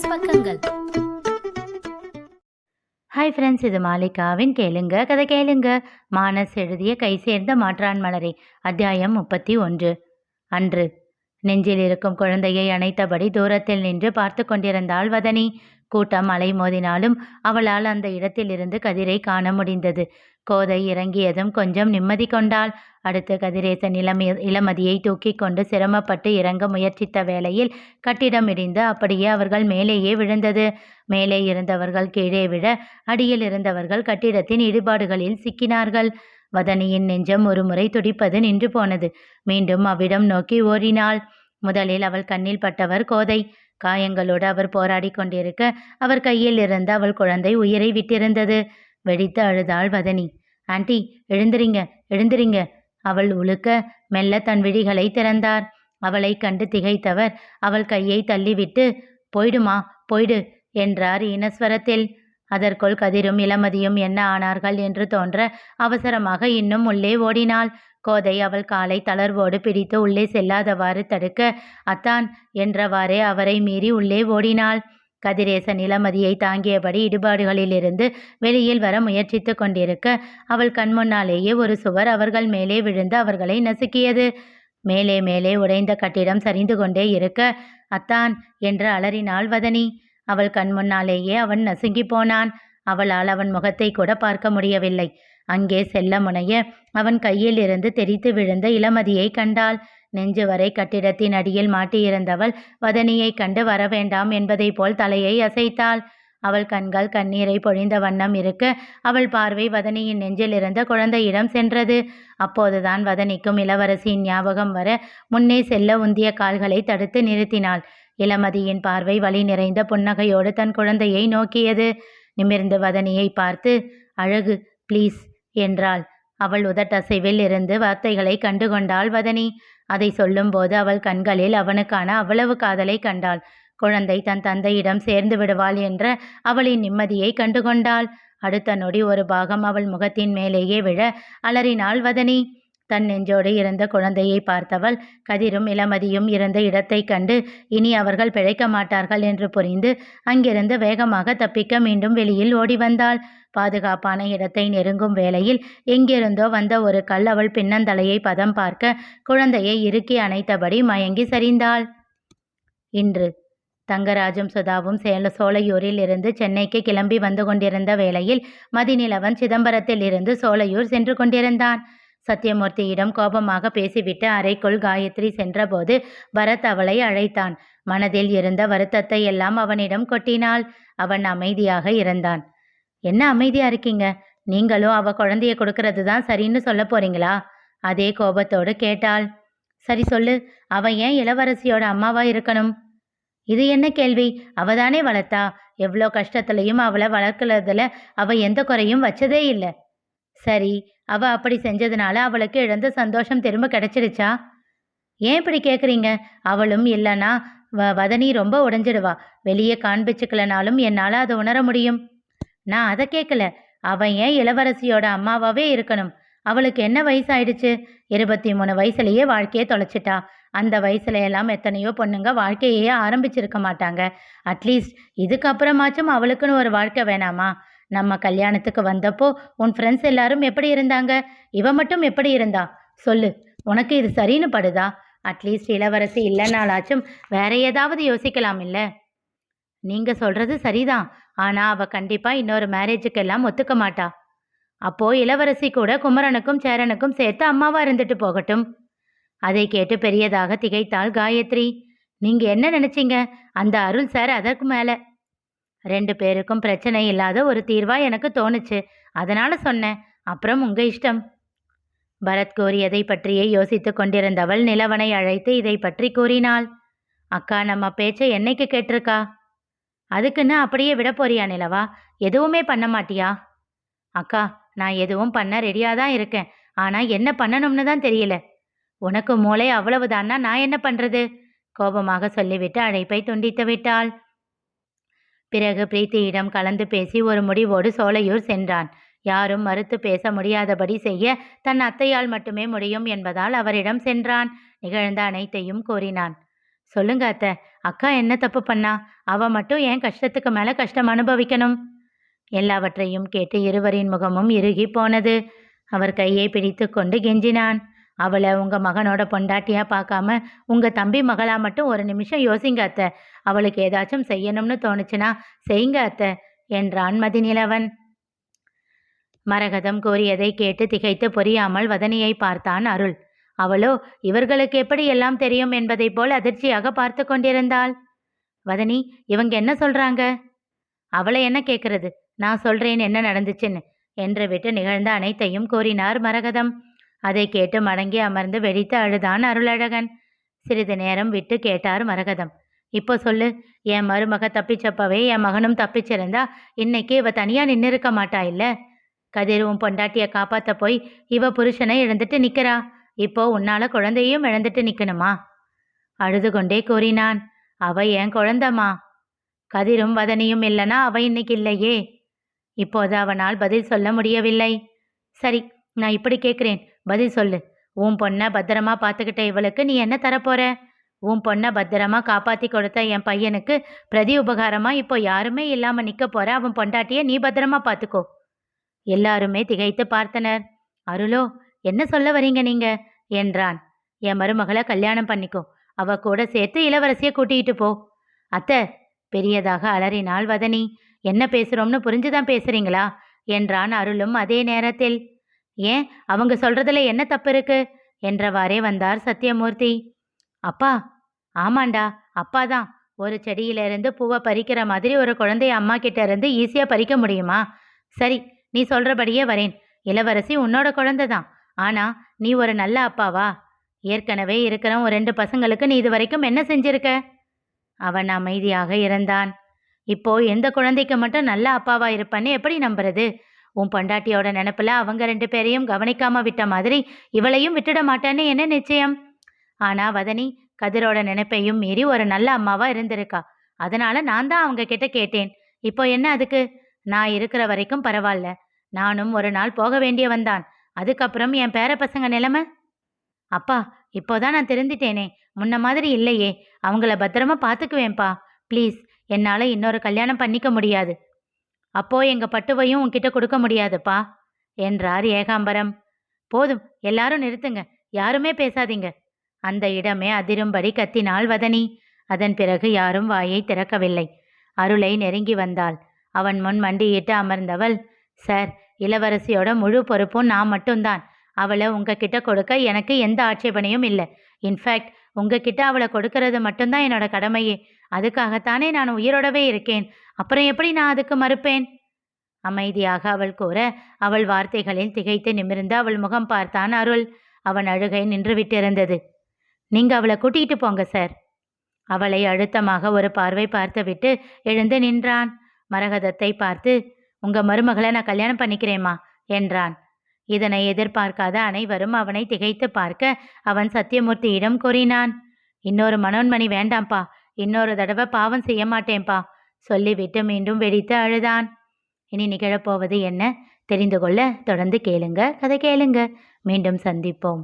Business பக்கங்கள். Hi friends இது மாலிகாவின் கேளுங்க கதை கேளுங்க. மானஸ் எழுதிய கை சேர்ந்த மாற்றான் மலரே அத்தியாயம் முப்பத்தி ஒன்று. அன்று நெஞ்சில் இருக்கும் குழந்தையை அணைத்தபடி தூரத்தில் நின்று பார்த்து கொண்டிருந்தாள் வதனி. கூட்டம் அலை மோதினாலும் அவளால் அந்த இடத்திலிருந்து கதிரை காண முடிந்தது. கோதை இறங்கியதும் கொஞ்சம் நிம்மதி கொண்டாள். அடுத்து கதிரேசன் இளம இளமதியை தூக்கி கொண்டு சிரமப்பட்டு இறங்க முயற்சித்த வேளையில் கட்டிடம் இடிந்து அப்படியே அவர்கள் மேலேயே விழுந்தது. மேலே இருந்தவர்கள் கீழே விழ அடியில் இருந்தவர்கள் கட்டிடத்தின் இடிபாடுகளில் சிக்கினார்கள். வதனியின் நெஞ்சம் ஒரு முறை துடிப்பது நின்று போனது. மீண்டும் அவ்விடம் நோக்கி ஓடினாள். முதலில் அவள் கண்ணில் பட்டவர் கோதை. காயங்களோடு அவர் போராடி கொண்டிருக்க அவர் கையில் இருந்த அவள் குழந்தை உயிரை விட்டிருந்தது. வெடித்து அழுதாள் வதனி. ஆண்டி எழுந்திரிங்க எழுந்திரிங்க. அவள் உழுக்க மெல்ல தன் விழிகளை திறந்தார். அவளை கண்டு திகைத்தவர் அவள் கையை தள்ளிவிட்டு போயிடுமா போயிடு என்றார் ஈனஸ்வரத்தில். அதற்குள் கதிரும் இளமதியும் என்ன ஆனார்கள்? என்று தோன்ற அவசரமாக இன்னும் உள்ளே ஓடினாள். கோதை அவள் காலை தளர்வோடு பிடித்து உள்ளே செல்லாதவாறு தடுக்க அத்தான் என்றவாறே அவரை மீறி உள்ளே ஓடினாள். கதிரேசன் இளமதியை தாங்கியபடி இடுபாடுகளிலிருந்து வெளியில் வர முயற்சித்து கொண்டிருக்க அவள் கண்முன்னாலேயே ஒரு சுவர் அவர்கள் மேலே விழுந்து அவர்களை நசுக்கியது. மேலே மேலே உடைந்த கட்டிடம் சரிந்து கொண்டே இருக்க அத்தான் என்று அலறினாள் வதனி. அவள் கண் முன்னாலேயே அவன் நசுங்கி போனான். அவளால் அவன் முகத்தை கூட பார்க்க முடியவில்லை. அங்கே செல்ல முனைய அவன் கையில் இருந்து தெரித்து விழுந்த இளமதியை கண்டாள். நெஞ்சு வரை கட்டிடத்தின் அடியில் மாட்டியிருந்தவள் வதனியை கண்டு வரவேண்டாம் என்பதைப் போல் தலையை அசைத்தாள். அவள் கண்கள் கண்ணீரை பொழிந்த வண்ணம் இருக்க அவள் பார்வை வதனியின் நெஞ்சில் இருந்த குழந்தையிடம் சென்றது. அப்போதுதான் வதனிக்கும் இளவரசியின் ஞாபகம் வர முன்னே செல்ல உந்திய கால்களை தடுத்து நிறுத்தினாள். இளமதியின் பார்வை வழி நிறைந்த புன்னகையோடு தன் குழந்தையை நோக்கியது. நிமிர்ந்து வதனியை பார்த்து அழகு ப்ளீஸ் என்றாள். அவள் உதட்டசைவில் இருந்து வார்த்தைகளை கண்டுகொண்டாள் வதனி. அதை சொல்லும்போது அவள் கண்களில் அவனுக்கான அவ்வளவு காதலை கண்டாள். குழந்தை தன் தந்தையிடம் சேர்ந்து விடுவாள் என்ற அவளின் நிம்மதியை கண்டுகொண்டாள். அடுத்த நொடி ஒரு பாகம் அவள் முகத்தின் மேலேயே விழ அலறினாள் வதனி. தன் நெஞ்சோடு இருந்த குழந்தையை பார்த்தவள் கதிரும் இளமதியும் இருந்த இடத்தைக் கண்டு இனி அவர்கள் பிழைக்க மாட்டார்கள் என்று புரிந்து அங்கிருந்து வேகமாக தப்பிக்க மீண்டும் வெளியில் ஓடி வந்தாள். பாதுகாப்பான இடத்தை நெருங்கும் வேளையில் எங்கிருந்தோ வந்த ஒரு கல் அவள் பின்னந்தலையை பதம் பார்க்க குழந்தையை இறுக்கி அணைத்தபடி மயங்கி சரிந்தாள். இன்று தங்கராஜும் சுதாவும் சேல சோலையூரில் இருந்து சென்னைக்கு கிளம்பி வந்து கொண்டிருந்த வேளையில் மதிநிலவன் சிதம்பரத்தில் இருந்து சோலையூர் சென்று கொண்டிருந்தான். சத்தியமூர்த்தியிடம் கோபமாக பேசிவிட்டு அறைக்குள் காயத்ரி சென்றபோது பரத் அவளை அழைத்தான். மனதில் இருந்த வருத்தத்தை எல்லாம் அவனிடம் கொட்டினாள். அவன் அமைதியாக இருந்தான். என்ன அமைதியா இருக்கீங்க? நீங்களும் அவ குழந்தைய கொடுக்கறது தான் சரின்னு சொல்ல போறீங்களா? அதே கோபத்தோடு கேட்டாள். சரி சொல்லு. அவ ஏன் இளவரசியோட அம்மாவா இருக்கணும்? இது என்ன கேள்வி? அவ தானே வளர்த்தா? எவ்வளோ கஷ்டத்துலையும் அவளை வளர்க்கறதுல அவ எந்த குறையும் வச்சதே இல்லை. சரி. அவ அப்படி செஞ்சதுனால அவளுக்கு இழந்த சந்தோஷம் திரும்ப கிடைச்சிடுச்சா? ஏன் இப்படி கேட்குறீங்க அவளும் இல்லைன்னா வ வதனி ரொம்ப உடஞ்சிடுவா. வெளியே காண்பிச்சுக்கலனாலும் என்னால் அதை உணர முடியும். நான் அதை கேட்கல அவன் ஏன் இளவரசியோட அம்மாவாகவே இருக்கணும்? அவளுக்கு என்ன வயசாயிடுச்சு? இருபத்தி மூணு வயசுலயே வாழ்க்கையை தொலைச்சிட்டா. அந்த வயசுல எல்லாம் எத்தனையோ பொண்ணுங்க வாழ்க்கையே ஆரம்பிச்சிருக்க மாட்டாங்க. அட்லீஸ்ட் இதுக்கப்புறமாச்சும் அவளுக்குன்னு ஒரு வாழ்க்கை வேணாமா? நம்ம கல்யாணத்துக்கு வந்தப்போ உன் ஃப்ரெண்ட்ஸ் எல்லாரும் எப்படி இருந்தாங்க? இவ மட்டும் எப்படி இருந்தா? சொல்லு. உனக்கு இது சரின்னு படுதா? அட்லீஸ்ட் இளவரசி இல்லைனாலாச்சும் வேற ஏதாவது யோசிக்கலாம் இல்லை? நீங்கள் சொல்கிறது சரிதான். ஆனால் அவள் கண்டிப்பாக இன்னொரு மேரேஜுக்கெல்லாம் ஒத்துக்க மாட்டா. அப்போ இளவரசி கூட குமரனுக்கும் சேரனுக்கும் சேர்த்து அம்மாவாக இருந்துட்டு போகட்டும். அதை கேட்டு பெரியதாக திகைத்தாள் காயத்ரி. நீங்கள் என்ன நினைச்சீங்க? அந்த அருள் சார் அதற்கு மேலே. ரெண்டு பேருக்கும் பிரச்சனை இல்லாத ஒரு தீர்வா எனக்கு தோணுச்சு. அதனால சொன்னேன். அப்புறம் உங்க இஷ்டம். பரத் கூறியதை பற்றியே யோசித்துக் கொண்டிருந்தவள் நிலவனை அழைத்து இதை பற்றி கூறினாள். அக்கா நம்ம பேச்சை என்னைக்கு கேட்டிருக்கா? அதுக்குன்னு அப்படியே விட போறியா நிலவா? எதுவுமே பண்ண மாட்டியா? அக்கா நான் எதுவும் பண்ண ரெடியாக தான் இருக்கேன். ஆனால் என்ன பண்ணணும்னு தான் தெரியல. உனக்கு மூளை அவ்வளவுதான்னா நான் என்ன பண்ணுறது கோபமாக சொல்லிவிட்டு அழைப்பை துண்டித்து விட்டாள். பிறகு பிரீத்தியிடம் கலந்து பேசி ஒரு முடிவோடு சோலையூர் சென்றான். யாரும் மறுத்து பேச முடியாதபடி செய்ய தன் அத்தையால் மட்டுமே முடியும் என்பதால் அவரிடம் சென்றான். நிகழ்ந்த அனைத்தையும் கூறினான். சொல்லுங்க அத்தை அக்கா என்ன தப்பு பண்ணா? அவ மட்டும் ஏன் கஷ்டத்துக்கு மேல கஷ்டம் அனுபவிக்கணும்? எல்லாவற்றையும் கேட்டு இருவரின் முகமும் இறுகி போனது. அவர் கையை பிடித்து கொண்டு கெஞ்சினான். அவளை உங்கள் மகனோட பொண்டாட்டியாக பார்க்காம உங்கள் தம்பி மகளாக மட்டும் ஒரு நிமிஷம் யோசிங்க அத்தை. அவளுக்கு ஏதாச்சும் செய்யணும்னு தோணுச்சுன்னா செய்யுங்க அத்தை என்றான் மதிநிலவன். மரகதம் கூறியதை கேட்டு திகைத்து புரியாமல் வதனியை பார்த்தான் அருள். அவளோ இவர்களுக்கு எப்படி எல்லாம் தெரியும் என்பதைப் போல் அதிர்ச்சியாக பார்த்து கொண்டிருந்தாள்? வதனி இவங்க என்ன சொல்றாங்க? அவளை என்ன கேட்கறது நான் சொல்றேன் என்ன நடந்துச்சுன்னு என்று விட்டு நிகழ்ந்த அனைத்தையும் கூறினார் மரகதம். அதை கேட்டு மடங்கி அமர்ந்து வெடித்து அழுதான் அருளழகன். சிறிது நேரம் விட்டு கேட்டார் மரகதம். இப்போ சொல்லு என் மருமக தப்பிச்சப்பவே என் மகனும் தப்பிச்சிருந்தா இன்னைக்கு இவ தனியா நின்று இருக்க மாட்டா இல்ல? கதிர் உன் பொண்டாட்டிய காப்பாத்த போய் இவ புருஷனை இழந்துட்டு நிக்கிறா? இப்போ உன்னால குழந்தையும் இழந்துட்டு நிக்கணுமா? அழுது கொண்டே கூறினான். அவ என் குழந்தமா கதிரும் வதனியும் இல்லனா அவ இன்னைக்கு இல்லையே. இப்போது அவனால் பதில் சொல்ல முடியவில்லை. சரி நான் இப்படி கேட்குறேன் பதில் சொல்லு. உன் பொண்ணை பத்திரமா பார்த்துக்கிட்ட இவளுக்கு நீ என்ன தரப்போற? உன் பொண்ணை பத்திரமா காப்பாற்றி கொடுத்த என் பையனுக்கு பிரதி உபகாரமா இப்போ யாருமே இல்லாம நிற்க போற அவன் பொண்டாட்டியை நீ பத்திரமா பார்த்துக்கோ எல்லாருமே திகைத்து பார்த்தனர். அருளோ என்ன சொல்ல வரீங்க நீங்க? என்றான். என் மருமகளை கல்யாணம் பண்ணிக்கோ. அவ கூட சேர்த்து இளவரசியை கூட்டிகிட்டு போ. அத்தை பெரியதாக அலறினாள் வதனி. என்ன பேசுறோம்னு புரிஞ்சுதான் பேசுறீங்களா? என்றான் அருளும் அதே நேரத்தில். ஏன்? அவங்க சொல்றதுல என்ன தப்பு இருக்கு? என்றவாறே வந்தார் சத்யமூர்த்தி அப்பா ஆமாண்டா அப்பா தான். ஒரு செடியிலிருந்து பூவை பறிக்கிற மாதிரி ஒரு குழந்தைய அம்மா கிட்ட இருந்து ஈஸியா பறிக்க முடியுமா? சரி நீ சொல்றபடியே வரேன். இளவரசி உன்னோட குழந்தை தான். ஆனா நீ ஒரு நல்ல அப்பாவா? ஏற்கனவே இருக்கிற ஒரு ரெண்டு பசங்களுக்கு நீ இது வரைக்கும் என்ன செஞ்சிருக்க? அவன் அமைதியாக இருந்தான். இப்போ எந்த குழந்தைக்கு மட்டும் நல்ல அப்பாவா இருப்பான்னு எப்படி நம்புறது? உன் பொண்டாட்டியோட நினப்பில் அவங்க ரெண்டு பேரையும் கவனிக்காம விட்ட மாதிரி இவளையும் விட்டுட மாட்டேன்னு என்ன நிச்சயம்? ஆனா வதனி கதிரோட நினைப்பையும் மீறி ஒரு நல்ல அம்மாவா இருந்திருக்கா. அதனால நான் தான் அவங்க கிட்ட கேட்டேன். இப்போ என்ன அதுக்கு? நான் இருக்கிற வரைக்கும் பரவாயில்ல நானும் ஒரு நாள் போக வேண்டியவன் தான். அதுக்கப்புறம் என் பேர பசங்க நிலைமை? அப்பா இப்போதான் நான் தெரிஞ்சிட்டேனே முன்ன மாதிரி இல்லையே. அவங்கள பத்திரமா பார்த்துக்குவேன்ப்பா ப்ளீஸ் என்னால் இன்னொரு கல்யாணம் பண்ணிக்க முடியாது. அப்போ எங்க பட்டுவையும் உன்கிட்ட கொடுக்க முடியாதுப்பா என்றார் ஏகாம்பரம். போதும் எல்லாரும் நிறுத்துங்க யாருமே பேசாதீங்க அந்த இடமே அதிரும்படி கத்தினாள் வதனி. அதன் பிறகு யாரும் வாயை திறக்கவில்லை. அருளை நெருங்கி வந்தாள். அவன் முன் மண்டியிட்டு அமர்ந்தவள் சார் இளவரசியோட முழு பொறுப்பும் நான் மட்டும்தான். அவளை உங்ககிட்ட கொடுக்க எனக்கு எந்த ஆட்சேபனையும் இல்லை. இன்ஃபேக்ட் உங்ககிட்ட அவளை கொடுக்கறது மட்டும்தான் என்னோட கடமையே. அதுக்காகத்தானே நான் உயிரோடவே இருக்கேன். அப்புறம் எப்படி நான் அதுக்கு மறுப்பேன்? அமைதியாக அவள் கூற அவள் வார்த்தைகளில் திகைத்து நிமிர்ந்து அவள் முகம் பார்த்தான் அருள். அவன் அழுகை நின்று விட்டிருந்தது நீங்க அவளை கூட்டிகிட்டு போங்க சார். அவளை அழுத்தமாக ஒரு பார்வை பார்த்துவிட்டு எழுந்து நின்றான். மரகதத்தை பார்த்து உங்க மருமகளை நான் கல்யாணம் பண்ணிக்கிறேம்மா என்றான். இதனை எதிர்பார்க்காத அனைவரும் அவனை திகைத்து பார்க்க அவன் சத்தியமூர்த்தியிடம் கூறினான். இன்னொரு மனோன்மணி வேண்டாம்ப்பா. இன்னொரு தடவை பாவம் செய்ய மாட்டேன்பா சொல்லிவிட்டு மீண்டும் வெடித்து அழுதான். இனி நிகழப்போவது என்ன? தெரிந்து கொள்ள தொடர்ந்து கேளுங்க. கதை கேளுங்க. மீண்டும் சந்திப்போம்.